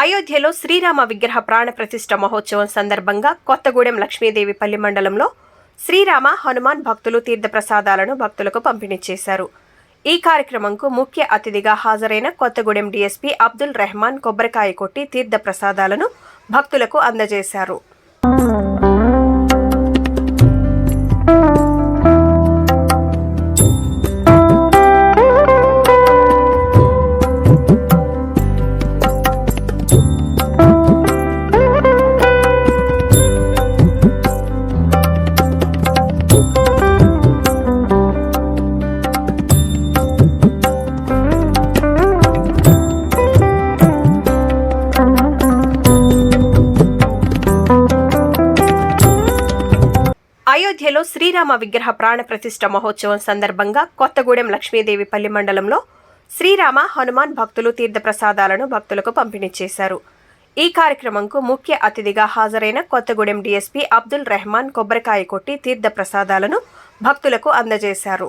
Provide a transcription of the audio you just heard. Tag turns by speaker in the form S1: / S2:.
S1: అయోధ్యలో శ్రీరామ విగ్రహ ప్రాణ ప్రతిష్ఠ మహోత్సవం సందర్భంగా కొత్తగూడెం లక్ష్మీదేవి పల్లి మండలంలో శ్రీరామ హనుమాన్ భక్తులు తీర్థప్రసాదాలను భక్తులకు పంపిణీ చేశారు. ఈ కార్యక్రమంకు ముఖ్య అతిథిగా హాజరైన కొత్తగూడెం డీఎస్పీ అబ్దుల్ రెహమాన్ కొబ్బరికాయ కొట్టి తీర్థప్రసాదాలను భక్తులకు అందజేశారు. అయోధ్యలో శ్రీరామ విగ్రహ ప్రాణ ప్రతిష్ట మహోత్సవం సందర్భంగా కొత్తగూడెం లక్ష్మీదేవిపల్లి మండలంలో శ్రీరామ హనుమాన్ భక్తులు తీర్థప్రసాదాలను భక్తులకు పంపిణీ చేశారు. ఈ కార్యక్రమంకు ముఖ్య అతిథిగా హాజరైన కొత్తగూడెం డీఎస్పీ అబ్దుల్ రెహమాన్ కొబ్బరికాయ కొట్టి తీర్థప్రసాదాలను భక్తులకు అందజేశారు.